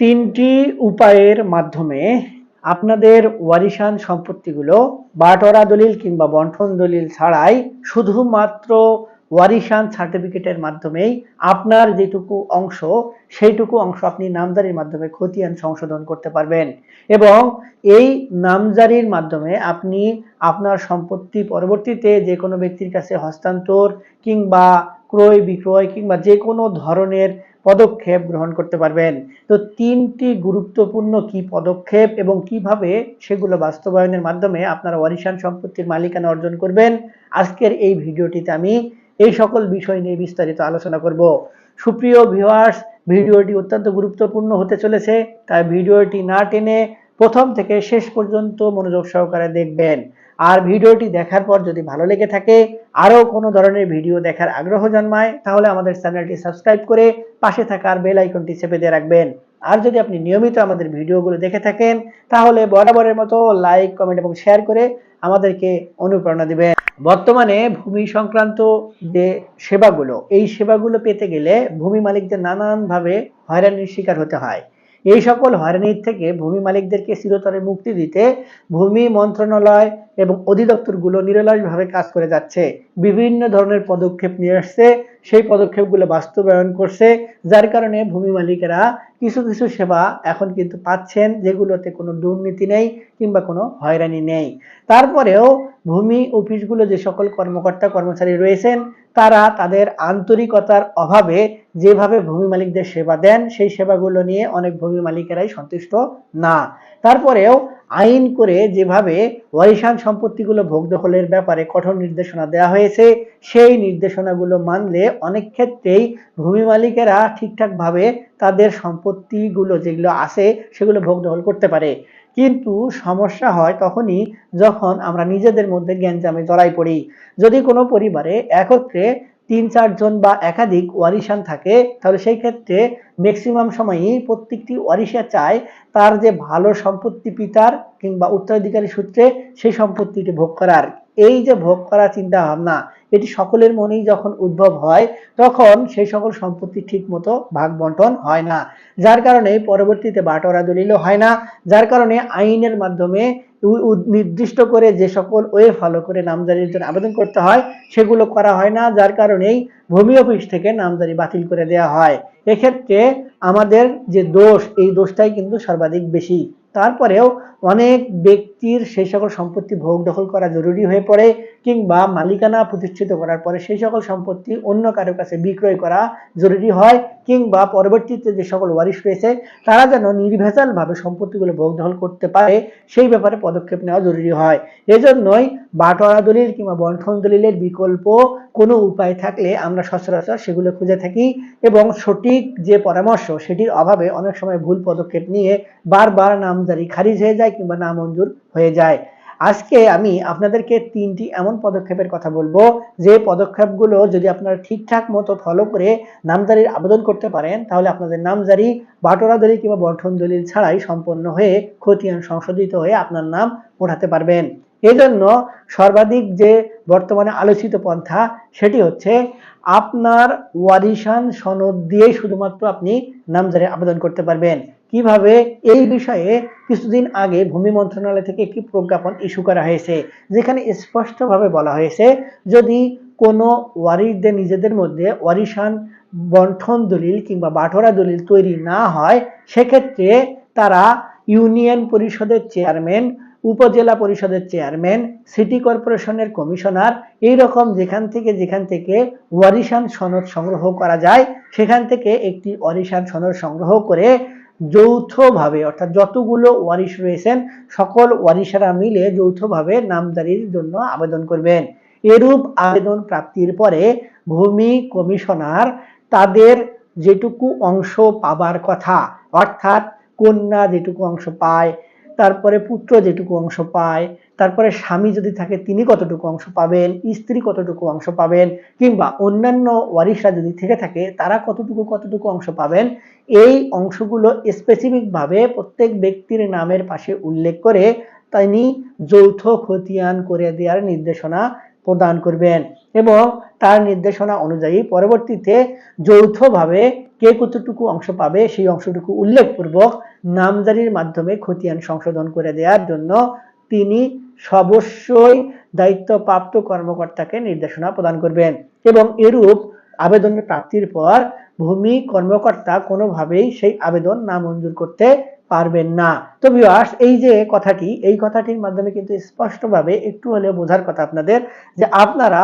তিনটি উপায়ের মাধ্যমে আপনাদের ওয়ারিশান সম্পত্তিগুলো বাটরা দলিল কিংবা বন্টন দলিল ছাড়াই শুধুমাত্র ওয়ারিশান সার্টিফিকেটের মাধ্যমেই আপনার যেটুকু অংশ, সেইটুকু অংশ আপনি নামজারির মাধ্যমে খতিয়ান সংশোধন করতে পারবেন। এবং এই নামজারির মাধ্যমে আপনি আপনার সম্পত্তি পরবর্তীতে যে কোনো ব্যক্তির কাছে হস্তান্তর কিংবা ক্রয়, বিক্রয় কিংবা যে কোনো ধরনের পদক্ষেপ গ্রহণ করতে পারবেন। তো তিনটি গুরুত্বপূর্ণ কি পদক্ষেপ এবং কীভাবে সেগুলো বাস্তবায়নের মাধ্যমে আপনারা ওয়ারিশান সম্পত্তির মালিকানা অর্জন করবেন, আজকের এই ভিডিওটিতে আমি এই সকল বিষয় নিয়ে বিস্তারিত আলোচনা করব। সুপ্রিয় ভিউয়ার্স ভিডিওটি অত্যন্ত গুরুত্বপূর্ণ হতে চলেছে, তাই ভিডিওটি না টেনে প্রথম থেকে শেষ পর্যন্ত মনোযোগ সহকারে দেখবেন। আর ভিডিওটি দেখার পর যদি ভালো লেগে থাকে, আরও কোনো ধরনের ভিডিও দেখার আগ্রহ জন্মায়, তাহলে আমাদের চ্যানেলটি সাবস্ক্রাইব করে পাশে থাকার বেল আইকনটি চেপে দিয়ে রাখবেন। আর যদি আপনি নিয়মিত আমাদের ভিডিওগুলো দেখে থাকেন, তাহলে বরাবরের মতো লাইক, কমেন্ট এবং শেয়ার করে আমাদেরকে অনুপ্রেরণা দিবেন। বর্তমানে ভূমি সংক্রান্ত যে সেবাগুলো, এই সেবাগুলো পেতে গেলে ভূমি মালিকদের নানানভাবে হয়রানির শিকার হতে হয়। এই সকল হয়রানির থেকে ভূমি মালিকদেরকে চিরতরে মুক্তি দিতে ভূমি মন্ত্রণালয় এবং অধিদপ্তরগুলো নিরলসভাবে কাজ করে যাচ্ছে। বিভিন্ন ধরনের পদক্ষেপ নিয়ে আসছে। সেই পদক্ষেপগুলো বাস্তবায়ন করছে, যার কারণে ভূমি মালিকেরা কিছু কিছু সেবা এখন কিন্তু পাচ্ছেন, যেগুলোতে কোনো দুর্নীতি নেই কিংবা কোনো হয়রানি নেই। তারপরেও ভূমি অফিসগুলো যে সকল কর্মকর্তা কর্মচারী রয়েছেন তারা তাদের আন্তরিকতার অভাবে যেভাবে ভূমি মালিকদের সেবা দেন, সেই সেবাগুলো নিয়ে অনেক ভূমি মালিকেরাই সন্তুষ্ট না। তারপরেও আইন করে যেভাবে ওয়ারিশান সম্পত্তিগুলো ভোগ দখলের ব্যাপারে কঠোর নির্দেশনা দেওয়া হয়েছে, সেই নির্দেশনাগুলো মানলে অনেক ক্ষেত্রেই ভূমি মালিকেরা ঠিকঠাকভাবে তাদের সম্পত্তিগুলো যেগুলো আছে সেগুলো ভোগ দখল করতে পারে। কিন্তু সমস্যা হয় তখনই যখন আমরা নিজেদের মধ্যে জ্ঞানজামে জড়াই পড়ি। যদি কোনো পরিবারে একত্রে তিন চারজন বা একাধিক ওয়ারিশান থাকে, তাহলে সেই ক্ষেত্রে ম্যাক্সিমাম সময়ই প্রত্যেকটি ওয়ারিশা চায় তার যে ভালো সম্পত্তি পিতার কিংবা উত্তরাধিকারী সূত্রে সেই সম্পত্তিটি ভোগ করার। এই যে ভোগ করা চিন্তা ভাবনা এটি সকলের মনেই যখন উদ্ভব হয়, তখন সেই সকল সম্পত্তি ঠিক মতো ভাগ বন্টন হয় না। যার কারণে পরবর্তীতে বাটোয়ারা দলিলও হয় না। যার কারণে আইনের মাধ্যমে নির্দিষ্ট করে যে সকল ওয়ে ফলো করে নামজারির জন্য আবেদন করতে হয়, সেগুলো করা হয় না। যার কারণেই ভূমি অফিস থেকে নামজারি বাতিল করে দেওয়া হয়। এক্ষেত্রে আমাদের যে দোষ, এই দোষটাই কিন্তু সর্বাধিক বেশি। তারপরেও অনেক ব্যক্তির সেই সকল সম্পত্তি ভোগ দখল করা জরুরি হয়ে পড়ে কিংবা মালিকানা প্রতিষ্ঠিত করার পরে সেই সকল সম্পত্তি অন্য কারও কাছে বিক্রয় করা জরুরি হয় কিংবা পরবর্তীতে যে সকল ওয়ারিশ রয়েছে, তারা যেন নির্ভেজালভাবে সম্পত্তিগুলো ভোগ দখল করতে পারে, সেই ব্যাপারে পদক্ষেপ নেওয়া জরুরি হয়। এজন্যই বাটোয়ারা দলিল কিংবা বন্ঠন দলিলের বিকল্প কোনো উপায় থাকলে আমরা সচরাচর সেগুলো খুঁজে থাকি এবং সঠিক যে পরামর্শ সেটির অভাবে অনেক সময় ভুল পদক্ষেপ নিয়ে বারবার নামজারি খারিজ হয়ে যায় কিংবা নামঞ্জুর হয়ে যায়। আজকে আমি আপনাদেরকে তিনটি এমন পদক্ষেপের কথা বলব। যে পদক্ষেপগুলো যদি আপনারা ঠিকঠাক মতো ফলো করে নামজারির আবেদন করতে পারেন, তাহলে আপনাদের নামজারি বাটোরা দলিল কিংবা বন্ঠন দলিল ছাড়াই সম্পন্ন হয়ে খতিয়ান সংশোধিত হয়ে আপনার নাম ওঠাতে পারবেন। এজন্য সর্বাধিক যে বর্তমানে আলোচিত পন্থা, সেটি হচ্ছে আপনার ওয়ারিশান সনদ দিয়েই শুধুমাত্র আপনি নামজারি আবেদন করতে পারবেন। কীভাবে? এই বিষয়ে কিছুদিন আগে ভূমি মন্ত্রণালয় থেকে একটি প্রজ্ঞাপন ইস্যু করা হয়েছে, যেখানে স্পষ্টভাবে বলা হয়েছে, যদি কোনো ওয়ারিশদের নিজেদের মধ্যে ওয়ারিশান বন্ঠন দলিল কিংবা বাটোরা দলিল তৈরি না হয়, সেক্ষেত্রে তারা ইউনিয়ন পরিষদের চেয়ারম্যান উপজেলা পরিষদের চেয়ারম্যান, সিটি কর্পোরেশনের কমিশনার এই রকম যেখান থেকে যেখান থেকে ওয়ারিশান সনদ সংগ্রহ করা যায়, সেখান থেকে একটি ওয়ারিশান সনদ সংগ্রহ করে যৌথভাবে, অর্থাৎ যতগুলো ওয়ারিশ রয়েছেন, সকল ওয়ারিশারা মিলে যৌথভাবে নামজারির জন্য আবেদন করবেন। এরূপ আবেদন প্রাপ্তির পরে ভূমি কমিশনার তাদের যেটুকু অংশ পাবার কথা, অর্থাৎ কন্যা যেটুকু অংশ পায় তারপরে পুত্র যেটুকু অংশ পায়, তারপরে স্বামী যদি থাকে তিনি কতটুকু অংশ পাবেন, স্ত্রী কতটুকু অংশ পাবেন, কিংবা অন্যান্য ওয়ারিশরা যদি থেকে থাকে তারা কতটুকু কতটুকু অংশ পাবেন, এই অংশগুলো স্পেসিফিকভাবে প্রত্যেক ব্যক্তির নামের পাশে উল্লেখ করে তিনি যৌথ খতিয়ান করে দেওয়ার নির্দেশনা প্রদান করবেন এবং তার নির্দেশনা অনুযায়ী পরবর্তীতে যৌথভাবে কে কতটুকু অংশ পাবে সেই অংশটুকু উল্লেখপূর্বক নামজারির মাধ্যমে খতিয়ান সংশোধন করে দেওয়ার জন্য তিনি অবশ্যই দায়িত্বপ্রাপ্ত কর্মকর্তাকে নির্দেশনা প্রদান করবেন এবং এরূপ আবেদন প্রাপ্তির পর ভূমি কর্মকর্তা কোনোভাবেই সেই আবেদন নামঞ্জুর করতে পারবেন না। তো ভিউয়ার্স এই যে কথাটি, এই কথাটির মাধ্যমে কিন্তু স্পষ্টভাবে একটু হলেও বোঝার কথা আপনাদের যে আপনারা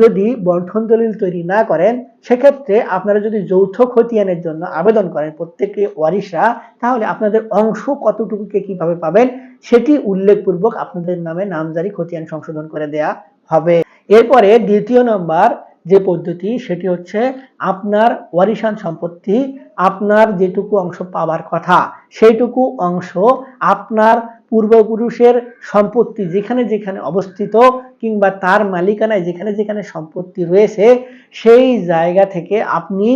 যদি বন্ঠন দলিল তৈরি না করেন, সেক্ষেত্রে আপনারা যদি যৌথ খতিয়ানের জন্য আবেদন করেন প্রত্যেকে ওয়ারিশরা, তাহলে আপনাদের অংশ কতটুকুকে কীভাবে পাবেন, সেটি উল্লেখপূর্বক আপনাদের নামে নামজারি খতিয়ান সংশোধন করে দেয়া হবে। এরপরে দ্বিতীয় নম্বর যে পদ্ধতি, সেটি হচ্ছে আপনার ওয়ারিশান সম্পত্তি, আপনার যেটুকু অংশ পাওয়ার কথা, সেইটুকু অংশ আপনার পূর্বপুরুষের সম্পত্তি যেখানে যেখানে অবস্থিত কিংবা তার মালিকানায় যেখানে যেখানে সম্পত্তি রয়েছে, সেই জায়গা থেকে আপনি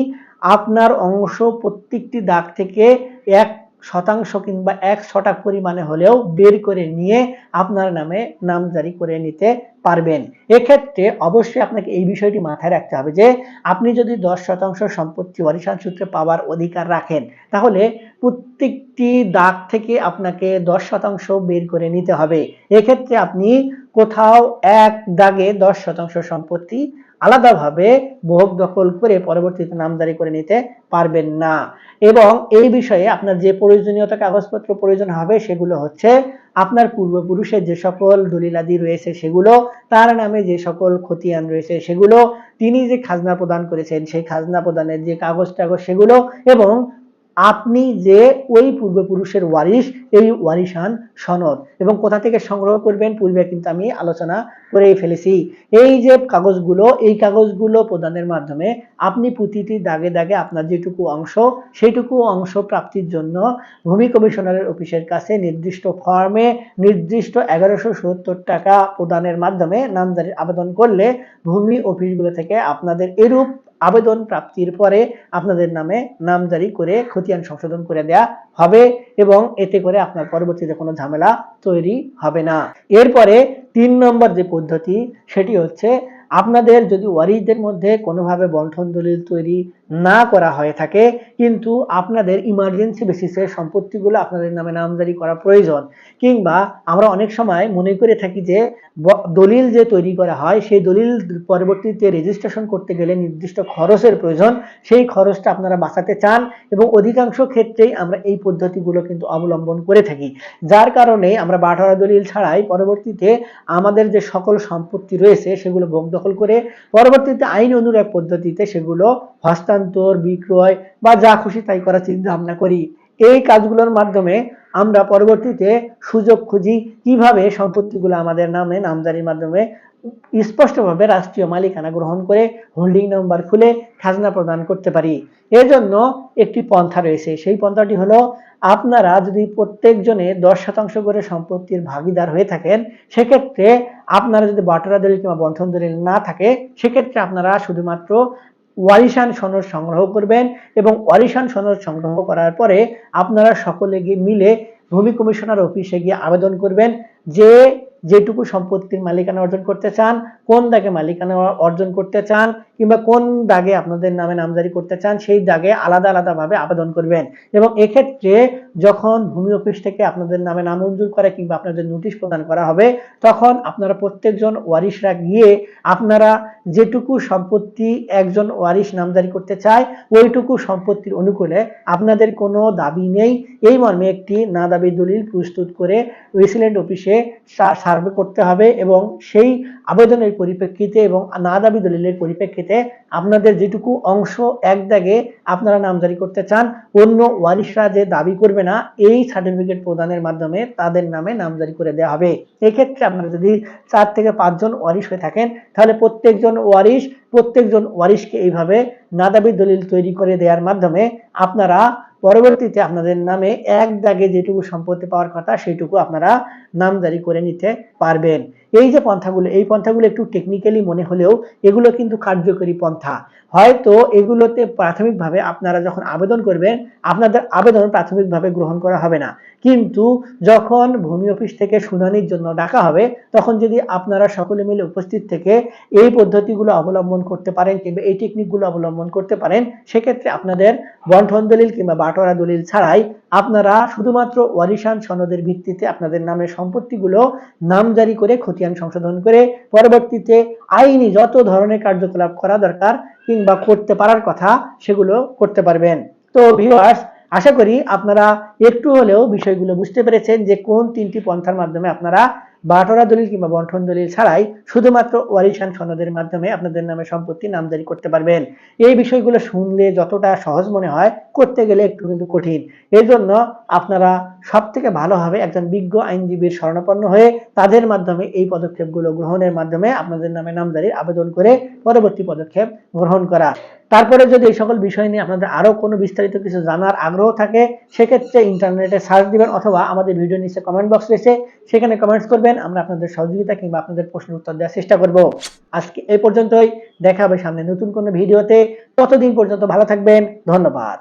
আপনার অংশ প্রত্যেকটি দাগ থেকে এক শতাংশ কিংবা এক ছটাক পরিমাণে হলেও বের করে নিয়ে আপনার নামে নামজারি করে নিতে পারবেন। এক্ষেত্রে অবশ্যই আপনাকে এই বিষয়টি মাথায় রাখতে হবে যে, আপনি যদি দশ শতাংশ সম্পত্তি ওয়ারিশান সূত্রে পাওয়ার অধিকার রাখেন, তাহলে প্রত্যেকটি দাগ থেকে আপনাকে দশ শতাংশ বের করে নিতে হবে। এক্ষেত্রে আপনি কোথাও এক দাগে দশ শতাংশ সম্পত্তি আলাদাভাবে ভোগ দখল করে পরবর্তীতে নামদারি করে নিতে পারবেন না। এবং এই বিষয়ে আপনার যে প্রয়োজনীয়তা কাগজপত্র প্রয়োজন হবে সেগুলো হচ্ছে আপনার পূর্বপুরুষের যে সকল দলিলাদি রয়েছে সেগুলো, তার নামে যে সকল খতিয়ান রয়েছে সেগুলো, তিনি যে খাজনা প্রদান করেছেন সেই খাজনা প্রদানের যে কাগজ টাগজ সেগুলো এবং আপনি যে ওই পূর্বপুরুষের ওয়ারিশ, এই ওয়ারিশান সনদ এবং কোথা থেকে সংগ্রহ করবেন পূর্বে কিন্তু আমি আলোচনা করেই ফেলেছি। এই যে কাগজগুলো, এই কাগজগুলো প্রদানের মাধ্যমে আপনি প্রতিটি দাগে দাগে আপনার যেটুকু অংশ, সেইটুকু অংশ প্রাপ্তির জন্য ভূমি কমিশনারের অফিসের কাছে নির্দিষ্ট ফর্মে নির্দিষ্ট এগারোশো টাকা প্রদানের মাধ্যমে নামজারির আবেদন করলে ভূমি অফিসগুলো থেকে আপনাদের এরূপ আবেদন প্রাপ্তির পরে আপনাদের নামে নামজারি করে খতিয়ান সংশোধন করে দেয়া হবে এবং এতে করে আপনার পরবর্তীতে কোনো ঝামেলা তৈরি হবে না। এরপরে তিন নম্বর যে পদ্ধতি, সেটি হচ্ছে আপনাদের যদি ওয়ারিদের মধ্যে কোনোভাবে বন্ঠন দলিল তৈরি না করা হয়ে থাকে কিন্তু আপনাদের ইমার্জেন্সি বেসিসে সম্পত্তিগুলো আপনাদের নামে নামজারি করা প্রয়োজন। কিংবা আমরা অনেক সময় মনে করে থাকি যে দলিল যে তৈরি করা হয়, সেই দলিল পরবর্তীতে রেজিস্ট্রেশন করতে গেলে নির্দিষ্ট খরচের প্রয়োজন। সেই খরচটা আপনারা বাঁচাতে চান এবং অধিকাংশ ক্ষেত্রেই আমরা এই পদ্ধতিগুলো কিন্তু অবলম্বন করে থাকি। যার কারণে আমরা বাটোয়ারা দলিল ছাড়াই পরবর্তীতে আমাদের যে সকল সম্পত্তি রয়েছে, সেগুলো ভোগ দখল করে পরবর্তীতে আইন অনুযায়ী পদ্ধতিতে সেগুলো হস্তান্তর, বিক্রয় বা খুশি তাই করার চিন্তা ভাবনা করি। এই কাজগুলোর মাধ্যমে আমরা পরবর্তীতে সুযোগ খুঁজি কীভাবে সম্পত্তিগুলো আমাদের নামে নামজারির মাধ্যমে স্পষ্টভাবে রাষ্ট্রীয় মালিকানা গ্রহণ করে হোল্ডিং নাম্বার খুলে খাজনা প্রদান করতে পারি। এজন্য একটি পন্থা রয়েছে। সেই পন্থাটি হলো, আপনারা যদি প্রত্যেকজনে দশ শতাংশ করে সম্পত্তির ভাগিদার হয়ে থাকেন, সেক্ষেত্রে আপনারা যদি বাটোয়ারা দলিল কিংবা বন্ঠন দলিল না থাকে, সেক্ষেত্রে আপনারা শুধুমাত্র ওয়ারিশান সনদ সংগ্রহ করবেন এবং ওয়ারিশান সনদ সংগ্রহ করার পরে আপনারা সকলে গিয়ে মিলে ভূমি কমিশনার অফিসে গিয়ে আবেদন করবেন যে যেটুকু সম্পত্তির মালিকানা অর্জন করতে চান, কোন দাগে মালিকানা অর্জন করতে চান কিংবা কোন দাগে আপনাদের নামে নামজারি করতে চান, সেই দাগে আলাদা আলাদাভাবে আবেদন করবেন। এবং এক্ষেত্রে যখন ভূমি অফিস থেকে আপনাদের নামে নামঞ্জুর করে কিংবা আপনাদের নোটিশ প্রদান করা হবে, তখন আপনারা প্রত্যেকজন ওয়ারিশরা গিয়ে আপনারা যেটুকু সম্পত্তি একজন ওয়ারিশ নামজারি করতে চায়, ওইটুকু সম্পত্তির অনুকূলে আপনাদের কোনো দাবি নেই। এই মর্মে একটি না দাবি দলিল প্রস্তুত করে রেসিডেন্ট অফিসে সার্ভে করতে হবে এবং সেই আবেদনের পরিপ্রেক্ষিতে এবং না দাবি দলিলের পরিপ্রেক্ষিতে আপনাদের যেটুকু অংশ এক দাগে আপনারা নামজারি করতে চান, অন্য ওয়ারিশরা যে দাবি করবে না, এই সার্টিফিকেট প্রদানের মাধ্যমে তাদের নামে নামজারি করে দেওয়া হবে। এক্ষেত্রে আপনারা যদি চার থেকে পাঁচজন ওয়ারিশ হয়ে থাকেন, তাহলে প্রত্যেকজন ওয়ারিশ, প্রত্যেকজন ওয়ারিশকে এইভাবে নাদাবি দলিল তৈরি করে দেওয়ার মাধ্যমে আপনারা পরবর্তীতে আপনাদের নামে এক দাগে যেটুকু সম্পত্তি পাওয়ার কথা সেইটুকু আপনারা নামজারি করে নিতে পারবেন। এই যে পন্থাগুলো, এই পন্থাগুলো একটু টেকনিক্যালি মনে হলেও এগুলো কিন্তু কার্যকরী পন্থা। হয়তো এগুলোতে প্রাথমিকভাবে আপনারা যখন আবেদন করবেন, আপনাদের আবেদন প্রাথমিকভাবে গ্রহণ করা হবে না। কিন্তু যখন ভূমি অফিস থেকে শুনানির জন্য ডাকা হবে, তখন যদি আপনারা সকলে মিলে উপস্থিত থেকে এই পদ্ধতিগুলো অবলম্বন করতে পারেন কিংবা এই টেকনিকগুলো অবলম্বন করতে পারেন, সেক্ষেত্রে আপনাদের বন্ঠন দলিল কিংবা বাটোয়ারা দলিল ছাড়াই আপনারা শুধুমাত্র ওয়ারিশান সনদের ভিত্তিতে আপনাদের নামে সম্পত্তিগুলো নাম জারি করে খতিয়ান সংশোধন করে পরবর্তীতে আইনি যত ধরনের কার্যকলাপ করা দরকার কিংবা করতে পারার কথা সেগুলো করতে পারবেন। তো ভিউয়ার্স আশা করি আপনারা একটু হলেও বিষয়গুলো বুঝতে পেরেছেন যে কোন তিনটি পন্থার মাধ্যমে আপনারা বাটোরা দলিল কিংবা বন্ঠন দলিল ছাড়াই শুধুমাত্র ওয়ারিশান সনদের মাধ্যমে আপনাদের নামে সম্পত্তি নামজারি করতে পারবেন। এই বিষয়গুলো শুনলে যতটা সহজ মনে হয়, করতে গেলে একটু কিন্তু কঠিন। এই জন্য আপনারা সব থেকে ভালোভাবে একজন বিজ্ঞ আইনজীবীর শরণাপন্ন হয়ে তাদের মাধ্যমে এই পদক্ষেপগুলো গ্রহণের মাধ্যমে আপনাদের নামে নামজারির আবেদন করে পরবর্তী পদক্ষেপ গ্রহণ করা। তারপরে যদি এই সকল বিষয় নিয়ে আপনাদের আরও কোনো বিস্তারিত কিছু জানার আগ্রহ থাকে, সেক্ষেত্রে ইন্টারনেটে সার্চ দিবেন অথবা আমাদের ভিডিও নিচে কমেন্ট বক্স রয়েছে, সেখানে কমেন্টস করবেন আমরা আপনাদের সহযোগিতা কিংবা আপনাদের প্রশ্নের উত্তর দেওয়ার চেষ্টা করব। আজকে এই পর্যন্তই, দেখা হবে সামনে নতুন কোনো ভিডিওতে। ততদিন পর্যন্ত ভালো থাকবেন, ধন্যবাদ।